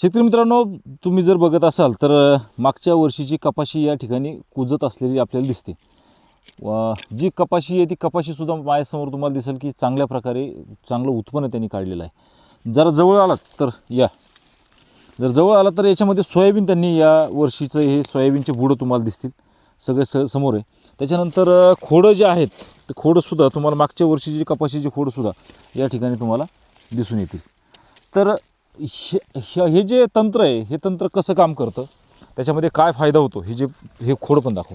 शेतकरी मित्रांनो तुम्ही जर बघत असाल तर मागच्या वर्षीची कपाशी या ठिकाणी कुजत असलेली आपल्याला दिसते. जी कपाशी आहे ती कपाशीसुद्धा माझ्यासमोर तुम्हाला दिसेल की चांगल्या प्रकारे चांगलं उत्पन्न त्यांनी काढलेलं आहे. जरा जवळ आलात तर या. जर जवळ आला तर याच्यामध्ये सोयाबीन त्यांनी या वर्षीचं हे सोयाबीनचे बुडं तुम्हाला दिसतील. सगळे स समोर आहे. त्याच्यानंतर खोडं जे आहेत ते खोडंसुद्धा तुम्हाला मागच्या वर्षीची कपाशीची खोडंसुद्धा या ठिकाणी तुम्हाला दिसून येतील. तर हे हे- हे जे तंत्र आहे हे तंत्र कसं काम करतं? त्याच्यामध्ये काय फायदा होतो? हे जे हे खोड पण दाखव.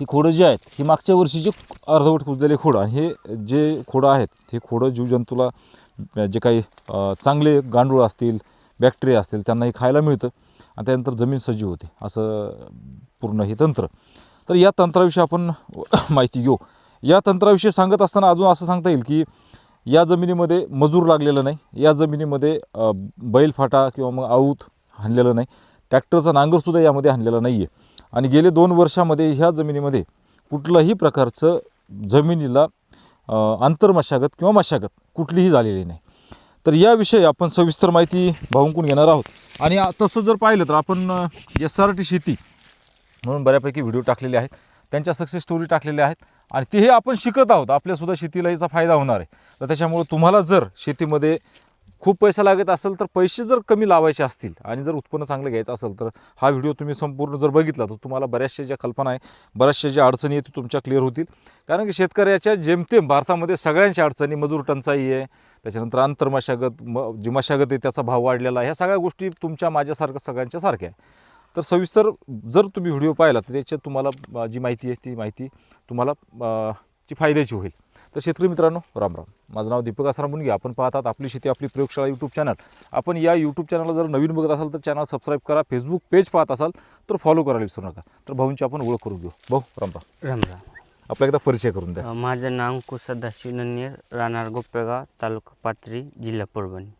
ही खोडं जी आहेत ही मागच्या वर्षीचे अर्धवट कुजलेले खोडं आणि हे जे खोडं आहेत हे खोडं जीवजंतूला जे काही चांगले गांडूळ असतील बॅक्टेरिया असतील त्यांना हे खायला मिळतं आणि त्यानंतर जमीन सजीव होते असं पूर्ण हे तंत्र. तर या तंत्राविषयी आपण माहिती घेऊ. या तंत्राविषयी सांगत असताना अजून असं सांगता येईल की या जमिनीमध्ये मजूर लागलेला नाही. या जमिनीमध्ये बैलफाटा किंवा मग आऊत हाणलेलं नाही. ट्रॅक्टरचा नांगरसुद्धा यामध्ये हाणलेला नाही आहे आणि गेले दोन वर्षामध्ये ह्या जमिनीमध्ये कुठल्याही प्रकारचं जमिनीला आंतरमशागत किंवा मशागत कुठलीही झालेली नाही. तर याविषयी आपण सविस्तर माहिती भाऊंकून घेणार आहोत. आणि तसं जर पाहिलं तर आपण एस आर टी शेती म्हणून बऱ्यापैकी व्हिडिओ टाकलेले आहेत. त्यांच्या सक्सेस स्टोरी टाकलेल्या आहेत. आणि ते हे आपण शिकत आहोत. आपल्यासुद्धा शेतीला याचा फायदा होणार आहे. तर त्याच्यामुळे तुम्हाला जर शेतीमध्ये खूप पैसा लागत असेल तर पैसे जर कमी लावायचे असतील आणि जर उत्पन्न चांगलं घ्यायचं असेल तर हा व्हिडिओ तुम्ही संपूर्ण जर बघितला तर तुम्हाला बऱ्याचशा ज्या कल्पना आहे बऱ्याचशा ज्या अडचणी आहेत तुमच्या क्लिअर होतील. कारण की शेतकऱ्याच्या जेमतेम भारतामध्ये सगळ्यांच्या अडचणी मजूर टंचाई आहे त्याच्यानंतर आंतरमशागत म जी मशागत आहे त्याचा भाव वाढलेला आहे. ह्या सगळ्या गोष्टी तुमच्या माझ्यासारखं सगळ्यांच्या सारख्या आहे. तर सविस्तर जर तुम्ही व्हिडिओ पाहिला तर त्याच्यात तुम्हाला जी माहिती आहे ती माहिती तुम्हाला ची फायद्याची होईल. तर शेतकरी मित्रांनो राम राम. माझं नाव दीपक आसाराम मुनगे. आपण पाहतात आपली शेती आपली प्रयोगशाळा यूट्यूब चॅनल आपण या यूट्यूब चॅनलला जर नवीन बघत असाल तर चॅनल सबस्क्राईब करा. फेसबुक पेज पाहत असाल तर फॉलो करायला विसरू नका. तर भाऊंची आपण ओळख करून घेऊ. भाऊ राम राम. राम राम. आपला एकदा परिचय करून द्या. माझं नाव अंकुश सदाशिव नन्नेर राहणार गोप्पेगाव तालुका पाथरी जिल्हा परभणी.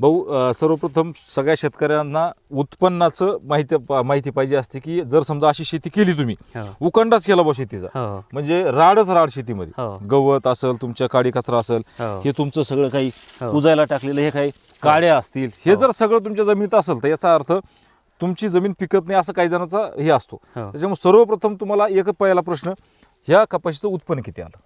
भाऊ सर्वप्रथम सगळ्या शेतकऱ्यांना उत्पन्नाचं माहिती माहिती पाहिजे असते की जर समजा अशी शेती केली तुम्ही हो. उकंडाच केला बा शेतीचा. हो. म्हणजे राडच राड शेतीमध्ये. हो. गवत असेल तुमच्या काडी कचरा असेल हो. तुमचं सगळं काही. पुजायला टाकलेलं हे काही काड्या असतील हे जर सगळं तुमच्या जमिनीत असेल तर याचा अर्थ तुमची जमीन पिकत नाही असं काही जणांचा हे असतो. त्याच्यामुळे सर्वप्रथम तुम्हाला एक पहिला प्रश्न ह्या कपाशीचं उत्पन्न किती आलं?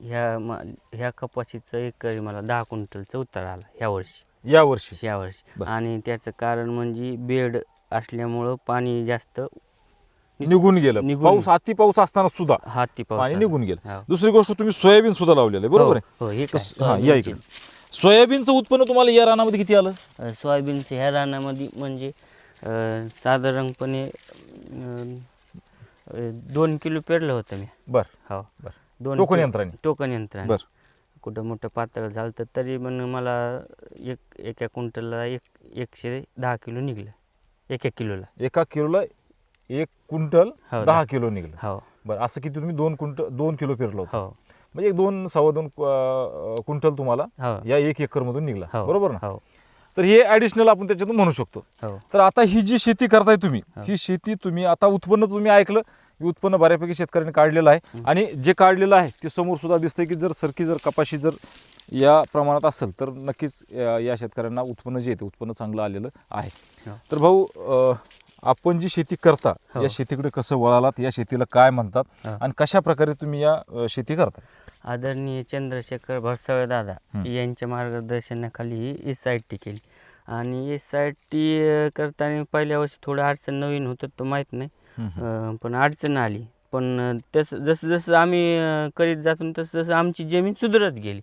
ह्या मा- ह्या कपाशीचं एकरी मला दहा क्विंटलचं उत्तर आलं ह्या वर्षी. या वर्षी? या वर्षी. बरं. आणि त्याचं कारण म्हणजे बेड असल्यामुळं पाणी जास्त निघून गेलं. निघून- पाऊस अति पाऊस असताना सुद्धा हाती पाऊस पाणी. निघून गेलं. हो. दुसरी गोष्ट तुम्ही सोयाबीन सुद्धा लावलेलं आहे. बरोबर आहे? हो, हो हे हा या इकडे. सोयाबीनचं उत्पन्न तुम्हाला या रानामध्ये किती आलं? अ, सोयाबीनचं ह्या रानामध्ये म्हणजे अ, साधारणपणे अ, अ, दोन किलो पेरलं होतं मी. बर. हो. बर. दोन टोकन यंत्राने. टोकन यंत्राने. बर. कुठं मोठं पातळ झालं तर तरी पण मला एक एका क्विंटलला एक एकशे दहा किलो निघलं. एका किलोला. एका किलोला एक क्विंटल हो, दहा किलो निघलं. हो. बरं असं किती तुम्ही दोन क्विंटल दोन किलो पेरलं होतं. हो. म्हणजे एक दोन सव्वा दोन क्विंटल तुम्हाला हो. या एक एकर मधून निघला. हो. बरोबर ना? हो. तर हे ऍडिशनल आपण त्याच्यातून म्हणू शकतो हो तर आता ही जी शेती करताय तुम्ही हा. ही शेती तुम्ही आता उत्पन्न तुम्ही ऐकलं की उत्पन्न बऱ्यापैकी शेतकऱ्यांनी काढलेलं आहे. आणि जे काढलेलं आहे ते समोर सुद्धा दिसतंय की जर सरकी जर कपाशी जर या प्रमाणात असेल तर नक्कीच या या शेतकऱ्यांना उत्पन्न जे येते उत्पन्न चांगलं आलेलं आहे हो. तर भाऊ अं, आपण जी शेती करता हो. या शेतीकडे कसं वळालात या शेतीला काय म्हणतात. आणि कशा प्रकारे तुम्ही या अं, शेती करता आदरणीय चंद्रशेखर भरसाळे दादा. यांच्या मार्गदर्शनाखाली ही एस आय टी केली आणि एस आय टी करताना पहिल्या वर्षी थोडं अडचण नवीन होतं तो माहीत नाही. अं, पण अडचण आली पण अं, तसं जसं जसं आम्ही अं, करीत जातो तसं तसं आमची जमीन सुधारत गेली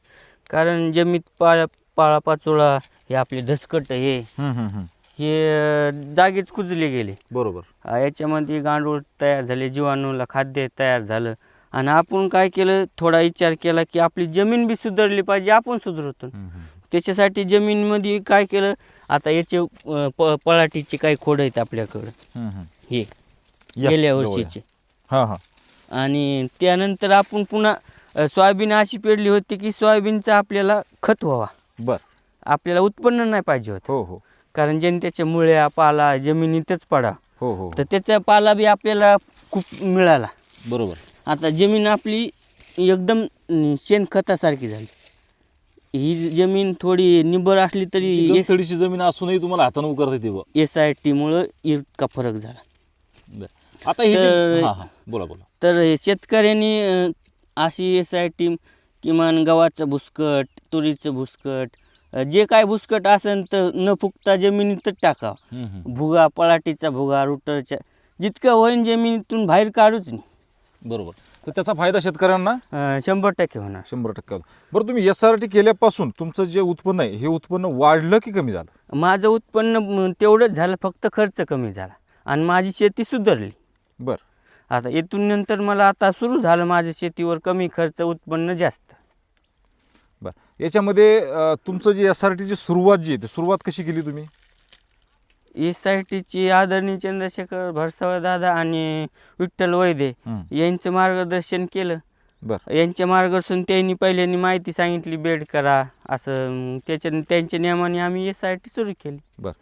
कारण जमीत पाळा पाळा पाचोळा हे आपले धसकट हं. हे जागीच कुजले गेले. बरोबर. अं, याच्यामध्ये गांडूळ तयार झाले जीवाणूला खाद्य तयार झालं. आणि आपण काय केलं थोडा विचार केला की आपली जमीन बी सुधारली पाहिजे आपण सुधारतो. हं, हं. त्याच्यासाठी जमीनमध्ये काय केलं आता याचे अं, प पळाटीचे काही खोड आहेत आपल्याकडं. हं, या, गेल्या जवळ या. वर्षीचे. हां हां. आणि त्यानंतर आपण पुन्हा अ, सोयाबीन अशी पेरली होती की सोयाबीनचा आपल्याला खत व्हावा. बर. आपल्याला उत्पन्न नाही पाहिजे होतं. हो हो. कारण ज्याने त्याच्या मुळ्या पाला जमिनीतच पडा. हो हो तर त्याचा पाला बी आपल्याला खूप मिळाला. बरोबर. आता जमीन आपली एकदम शेणखतासारखी झाली. ही जमीन थोडी निबर असली तरी गमथडीची जमीन असूनही तुम्हाला हाताने उकरता येते बुवा. एस आय टीमुळं इतका फरक झाला. बरं. आता हे जे- तर- हा हा. बोला बोला. तर हे शेतकऱ्यांनी अं, अशी एस आय टी किमान गव्हाचं भुसकट तुरीचं भुसकट जे काय भुसकट असेल तर न फुकता जमिनीतच हम्म. भुगा पलाटीचा भुगा रुटरच्या जितकं होईन जमिनीतून बाहेर काढूच नाही बरोबर. तर त्याचा फायदा शेतकऱ्यांना? शंभर टक्के होणार. शंभर टक्के बरं तुम्ही एस आर टी केल्यापासून तुमचं जे उत्पन्न आहे हे उत्पन्न वाढलं की कमी झालं? माझं उत्पन्न तेवढंच झालं फक्त खर्च कमी झाला. आणि माझी शेती सुधारली. बरं. आता इथून नंतर मला आता सुरू झालं माझ्या शेतीवर कमी खर्च उत्पन्न जास्त. याच्यामध्ये अं, तुमचं जे एस आर टीची सुरुवात जी आहे ती सुरुवात कशी केली तुम्ही? एस आय टीची आदरणीय चंद्रशेखर भरसावळ दादा आणि विठ्ठल वैदे. यांचं मार्गदर्शन केलं. बरं. यांच्या मार्गदर्शन त्यांनी पहिल्यांनी माहिती सांगितली बेड करा असं मग त्याच्या त्यांच्या नियमाने आम्ही एस आय टी सुरू केली. बरं.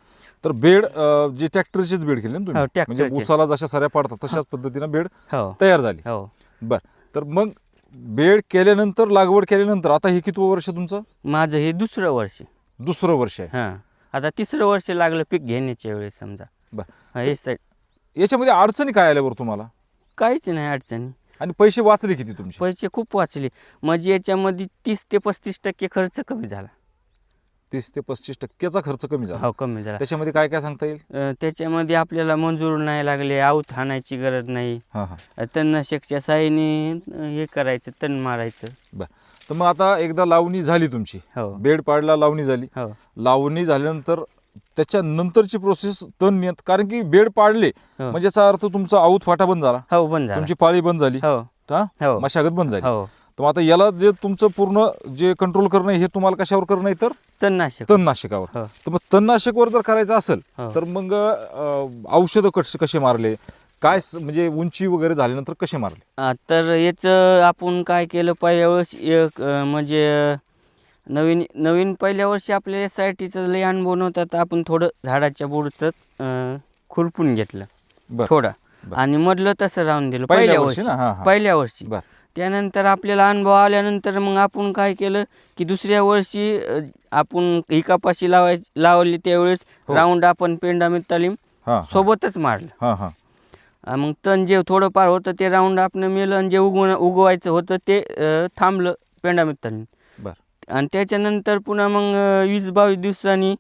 तर बेड अं, जे ट्रॅक्टरचेच बेड केले ना हो, तुम्ही म्हणजे ट्रॅक्टरचे. उसाला जशा साऱ्या पडतात तशाच पद्धतीनं बेड हो. तयार झाली. हो. बरं. तर मग बेड केल्यानंतर लागवड केल्यानंतर आता हे किती वर्ष तुमचं? माझं हे दुसरं वर्ष. दुसरं वर्ष आहे. हां. आता तिसरं वर्ष लागलं पीक घेण्याच्या वेळेस समजा. बरं. एस आय याच्यामध्ये अडचणी काय आल्या बरं तुम्हाला? काहीच नाही अडचणी. आणि पैसे वाचले किती तुमचे? पैसे खूप वाचले. म्हणजे याच्यामध्ये तीस ते पस्तीस टक्के खर्च कमी झाला. तीस ते पस्तीस टक्क्याचा खर्च कमी झाला. हो कमी झाला. त्याच्यामध्ये काय काय सांगता येईल? अं, त्याच्यामध्ये आपल्याला मंजूर नाही लागले आऊत हाणायची गरज नाही. हां हां. तणनाशकच्या साहाय्याने अं, हे करायचं तण मारायचं. बरं. तर मग आता एकदा लावणी झाली तुमची. हो. बेड पाडला लावणी झाली. हो. लावणी झाल्यानंतर त्याच्यानंतरची प्रोसेस तण नियंत कारण की बेड पाडले हो. म्हणजे याचा अर्थ तुमचा आऊत फाटा बंद झाला. हो बंद झाला. तुमची पाळी बंद झाली. हो. हा? हो. मशागत बंद झाली. हो. तर आता याला जे तुमचं पूर्ण जे कंट्रोल करणं हे तुम्हाला कशावर करणं आहे तर? तणनाशक. तणनाशकावर. हो. तर मग तणनाशकवर जर करायचं असेल हो. तर मग औषधं कसे कसे मारले? काय म्हणजे उंची वगैरे झाल्यानंतर कसे मारले? तर याचं आपण काय केलं पहिल्या वर्षी एक म्हणजे नवीन नवीन पहिल्या वर्षी आपल्या एस आय टीचं लय अनुभव नव्हता तर आपण थोडं झाडाच्या बुडचं खुरपून घेतलं. थोडं. आणि मधलं तसं राहून दिलं पहिल्या वर्षी. पहिल्या वर्षी. त्यानंतर आपल्याला अनुभव आल्यानंतर मग आपण काय केलं की दुसऱ्या वर्षी अं, आपण ही कपाशी लावायची लावली त्यावेळेस हो. राऊंड आपण पेंडामित तालीम हां सोबतच मारलं. हां हां. मग तण जे थोडंफार होतं ते राऊंड आपलं मेलं आणि जे उगवणं उगवायचं होतं ते अं, थांबलं पेंडामित तालीम. बर. आणि त्याच्यानंतर पुन्हा मग अं, वीस बावीस दिवसांनी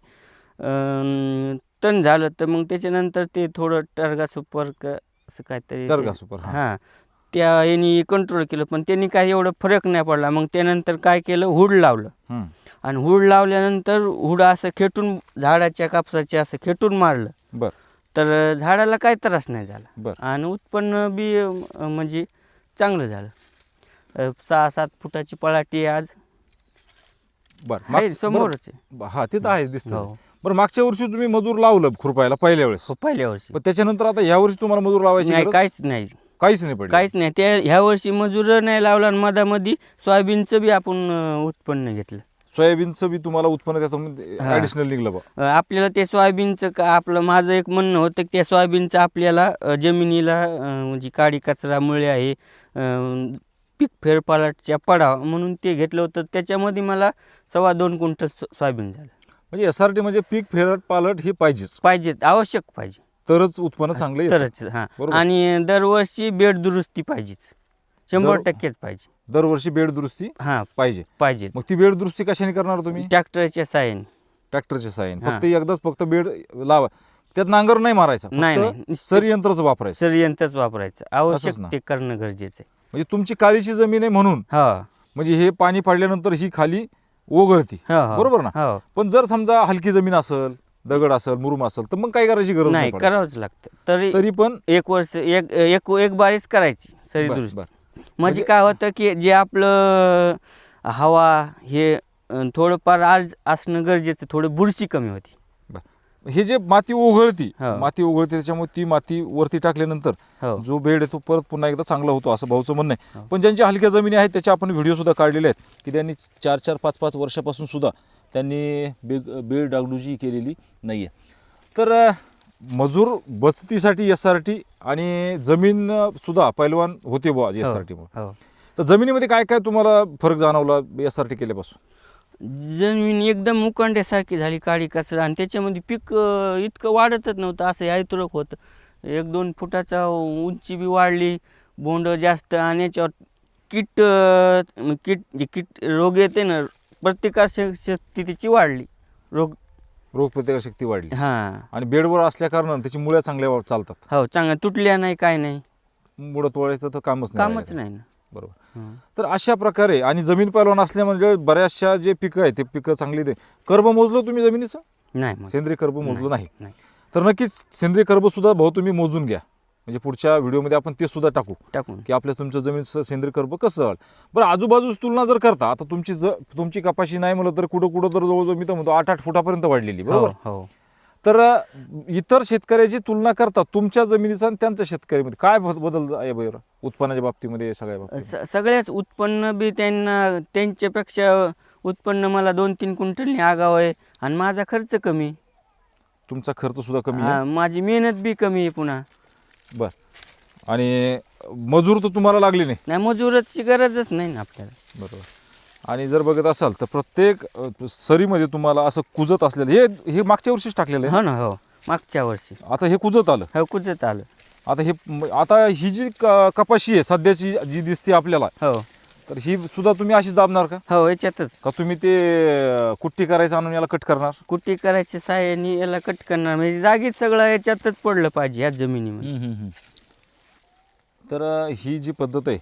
अं, तण झालं. तर मग त्याच्यानंतर ते थोडं टर्गा सुपर क असं काहीतरी ते- टर्गा सुपर, हां. हां. त्या यांनी कंट्रोल केलं पण त्यांनी काही एवढं फरक नाही पडला. मग त्यानंतर काय केलं? हुड लावलं. आणि हुड लावल्यानंतर हुड असं खेटून झाडाच्या कापसाच्या असं खेटून मारलं. बर. तर झाडाला काही त्रास नाही झाला. बर. आणि उत्पन्न बी म्हणजे चांगलं झालं. सहा सात फुटाची पळाटी आज. बर. समोरच हा ते तर आहेच दिसतं. हो. बरं मागच्या वर्षी तुम्ही मजूर लावलं खुरपायला पहिल्या वेळेस. हो, पहिल्या वर्षी. पण त्याच्यानंतर आता ह्या वर्षी तुम्हाला मजूर लावायची काहीच नाही. काहीच नाही पडली. काहीच नाही. त्या ह्या वर्षी मजूर नाही लावला आणि मधामध्ये सोयाबीनचं बी आपण अं, उत्पन्न घेतलं. सोयाबीनचं बी तुम्हाला उत्पन्न त्याचं. ऍडिशनल निघलं बा. अं, आपल्याला ते सोयाबीनचं का आपलं माझं एक म्हणणं होतं की त्या सोयाबीनचं आपल्याला अं, जमिनीला अं, म्हणजे काडी कचरा मुळे आहे अं, पीक फेरपालटच्या पडावा म्हणून ते घेतलं होतं. त्याच्यामध्ये मला सव्वा दोन क्विंटल सो- सोयाबीन झालं. म्हणजे एस आर टी म्हणजे पीक फेरट पालट हे पाहिजेच. पाहिजे आवश्यक पाहिजे. तरच उत्पन्न चांगलं येतं. तरच हां. बरोबर. आणि दरवर्षी बेड दुरुस्ती पाहिजेच. शंभर दर- टक्केच पाहिजे. दरवर्षी बेड दुरुस्ती हां पाहिजे. पाहिजेच. मग ती बेड दुरुस्ती कशाने करणार तुम्ही? ट्रॅक्टरच्या साहाय्याने. ट्रॅक्टरच्या साहाय्याने. हा. फक्त एकदाच फक्त बेड लावा. त्यात नांगर नाही मारायचा. नाही, फक्त नाही. सर यंत्रच वापरायचं. सर वापरायचं. आवश्यक ना. ते करणं गरजेचं आहे. म्हणजे तुमची काळीची जमीन आहे म्हणून. हा. म्हणजे हे पाणी पडल्यानंतर ही खाली ओघळती. हो, हो. बरोबर ना? हो. पण जर समजा हलकी जमीन असेल दगड असेल मुरुम असेल तर मग काय करायची गरज नाही करावंच लागतं तरी तरी पण एक वर्ष एक एक एक बारीच करायची सरी बर, दुरुस्ती बर. म्हणजे म्हणजे- काय होतं की जे आपलं हवा हे अं, थोडंफार आज असणं गरजेचं थोडं बुरशी कमी होती बर. हे जे माती ओघळती हो. माती ओघळते त्याच्यामुळे ती माती वरती टाकल्यानंतर हो जो बेड आहे तो परत पुन्हा एकदा चांगला होतो असं भाऊचं म्हणणं आहे हो. पण ज्यांच्या हलक्या जमिनी आहेत त्याचे आपण व्हिडिओ सुद्धा काढलेले आहेत की त्यांनी चार चार पाच पाच वर्षापासून सुद्धा त्यांनी बेग बेड डागडुजी केलेली नाही आहे तर मजूर बचतीसाठी एस आर टी आणि जमीन सुद्धा पैलवान होते बुवा एस आर टीमुळे हो. तर जमिनीमध्ये काय काय तुम्हाला फरक जाणवला एस आर टी केल्यापासून? जमीन एकदम उकांड्यासारखी झाली काळी कचरा आणि त्याच्यामध्ये पीक इतकं वाढतच नव्हतं असं यायतुरक होतं. एक दोन फुटाचा उंची बी वाढली बोंड जास्त आणि याच्यावर कीट कीट जे कीट रोग येते ना प्रतिकार शक्ती तिची वाढली. रोग रोगप्रतिकार शक्ती वाढली. हां. आणि बेडवर असल्या कारणानं त्याची मुळ्या चांगल्या चालतात. हो चांगल्या तुटल्या नाही काय नाही. मुळं तोडायचं तर कामच नाही कामच. नाही ना. बरोबर. तर अशा प्रकारे आणि जमीन पैलवान असल्या म्हणजे बऱ्याचशा जे पिकं आहेत ते पिकं चांगली दे कर्ब मोजलं तुम्ही जमिनीचं? नाही सेंद्रिय कर्ब मोजलं नाही. तर नक्कीच सेंद्रिय कर्ब सुद्धा भाऊ तुम्ही मोजून घ्या. म्हणजे पुढच्या व्हिडिओमध्ये आपण ते सुद्धा टाकू. टाकून की आपल्या तुमच्या जमिनीचं सेंद्रिय कर्ब कसं वाढ बरं आजूबाजूस तुलना जर करता आता तुमची ज तुमची कपाशी नाही म्हणलं तर कुठं कुठं तर जवळजवळ मी तर म्हणतो आठ आठ फुटापर्यंत वाढलेली बरोबर? हो. हो तर इतर शेतकऱ्याची तुलना करता तुमच्या जमिनीचा आणि त्यांच्या शेतकऱ्यामध्ये काय बदल आहे बरं? उत्पन्नाच्या बाबतीमध्ये सगळ्या सगळ्याच उत्पन्न बी त्यांना त्यांच्यापेक्षा उत्पन्न मला दोन तीन क्विंटलनी आगाव आहे आणि माझा खर्च कमी. तुमचा खर्च सुद्धा कमी हा, माझी मेहनत बी कमी आहे पुन्हा. बर. आणि मजूर तर तुम्हाला लागले नाही? नाही मजुराची गरजच नाही ना आपल्याला. बरोबर. आणि जर बघत असाल तर प्रत्येक अ, सरीमध्ये तुम्हाला असं कुजत असलेलं हे हे मागच्या वर्षीच टाकलेलं आहे? हो ना हो. मागच्या वर्षी. आता हे कुजत आलं? हो कुजत आलं. आता हे आता ही जी क- कपाशी आहे सध्याची जी दिसते आपल्याला हो. तर ही सुद्धा तुम्ही अशी दाबणार का? हो याच्यातच. का तुम्ही ते अ, कुट्टी करायचं आणून याला कट करणार? कुट्टी करायच्या साह्याने याला कट करणार. म्हणजे जागीच सगळं याच्यातच पडलं पाहिजे या जमिनीमध्ये. तर अ, ही जी पद्धत आहे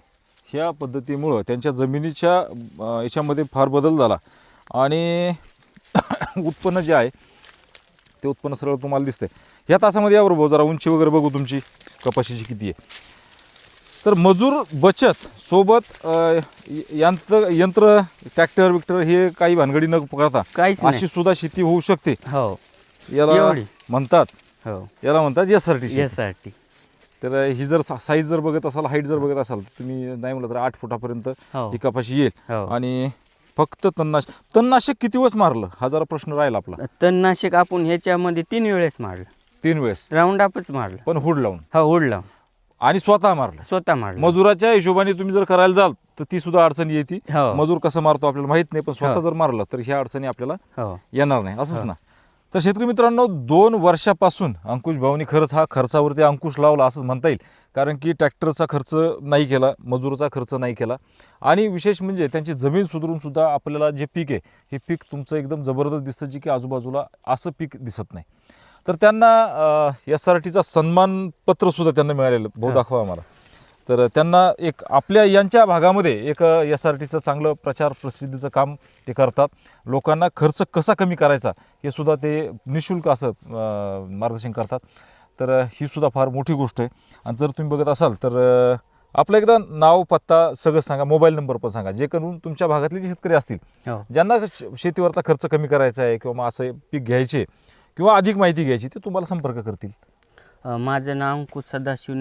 ह्या पद्धतीमुळं त्यांच्या जमिनीच्या अ, याच्यामध्ये फार बदल झाला. आणि उत्पन्न जे आहे ते उत्पन्न सरळ तुम्हाला दिसतंय. ह्या तासामध्ये यावर भाऊ जरा उंची वगैरे बघू तुमची. कपाशीची किती आहे. तर मजूर बचत सोबत अ, य- यंत्र यंत्र ट्रॅक्टर विक्टर हे काही भानगडी न करता काहीच नाही. अशी सुद्धा शेती होऊ शकते. हो. याला एवढी? म्हणतात. हो. याला म्हणतात यासाठी यासाठी तर ही जर साईज जर बघत असाल हाईट जर बघत असाल तर तुम्ही नाही म्हटलं तर आठ फुटापर्यंत हो. ही कपाशी येईल. हो. आणि फक्त तणनाशक तणनाशक किती वेळेस मारलं? हा जरा प्रश्न राहील आपला. तणनाशक आपण ह्याच्यामध्ये तीन वेळेस मारलं. तीन वेळेस. राऊंड अपच मारलं. पण हुड लावून. हो उडला आणि स्वतः मारलं. स्वतः मारलं. मजुराच्या हिशोबाने तुम्ही जर करायला जाल तर ती सुद्धा अडचणी येते. हो. मजूर कसं मारतो आपल्याला माहीत नाही पण स्वतः हो. जर मारलं तर ह्या अडचणी आपल्याला हो. येणार नाही. असंच. ना. तर शेतकरी मित्रांनो दोन वर्षापासून अंकुश भाऊनी खरंच हा खर्चावरती अंकुश लावला असंच म्हणता येईल. कारण की ट्रॅक्टरचा खर्च नाही केला मजुराचा खर्च नाही केला. आणि विशेष म्हणजे त्यांची जमीन सुधारून सुद्धा आपल्याला जे पीक आहे हे पीक तुमचं एकदम जबरदस्त दिसतं जे की आजूबाजूला असं पीक दिसत नाही. तर त्यांना एस आर टीचा सन्मानपत्र सुद्धा त्यांना मिळालेलं भाऊ. दाखवा आम्हाला. तर त्यांना एक आपल्या यांच्या भागामध्ये एक एस आर टीचं चांगलं प्रचार प्रसिद्धीचं काम ते करतात. लोकांना खर्च कसा कमी करायचा हे सुद्धा ते निशुल्क असं मार्गदर्शन करतात. तर ही सुद्धा फार मोठी गोष्ट आहे. आणि जर तुम्ही बघत असाल तर आपलं एकदा नाव पत्ता सगळं सांगा मोबाईल नंबर पण सांगा जे करून तुमच्या भागातले जे शेतकरी असतील हो. ज्यांना शेतीवरचा खर्च कमी करायचा आहे किंवा मग असं पीक घ्यायचे किंवा अधिक माहिती घ्यायची ते तुम्हाला संपर्क करतील. अ, माझं नाव अंकुश सदाशिव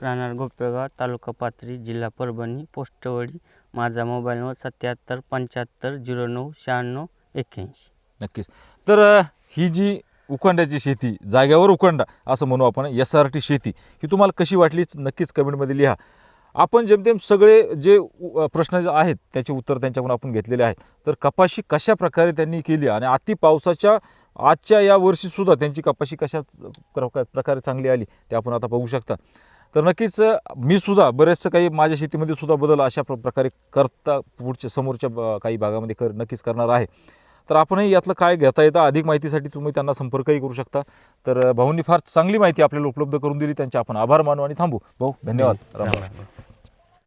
राहणार गोपेगाव तालुका पाथरी जिल्हा परभणी पोस्टवडी माझा मोबाईल नंबर सत्याहत्तर पंच्याहत्तर झिरो नऊ शहाण्णव एक्क्याऐंशी. नक्कीच. तर अ, ही जी उखंड्याची शेती जाग्यावर उखंडा असं म्हणू आपण एस आर टी शेती ही तुम्हाला कशी वाटली नक्कीच कमेंटमध्ये लिहा. आपण जेमतेम सगळे जे प्रश्न जे आहेत त्याचे उत्तर त्यांच्याकडून आपण घेतलेले आहेत. तर कपाशी कशा प्रकारे त्यांनी केली आणि अति पावसाच्या आजच्या या वर्षीसुद्धा त्यांची कपाशी कशा प्रकारे चांगली आली ते आपण आता बघू शकता. तर नक्कीच मी सुद्धा बरेचसं काही माझ्या शेतीमध्ये सुद्धा बदल अशा प्र प्रकारे करता पुढच्या समोरच्या काही भागामध्ये कर नक्कीच करणार आहे. तर आपणही यातलं काय घेता येतं? अधिक माहितीसाठी तुम्ही त्यांना संपर्कही करू शकता. तर भाऊंनी फार चांगली माहिती आपल्याला उपलब्ध करून दिली. त्यांचे आपण आभार मानू आणि थांबू. भाऊ धन्यवाद. राम.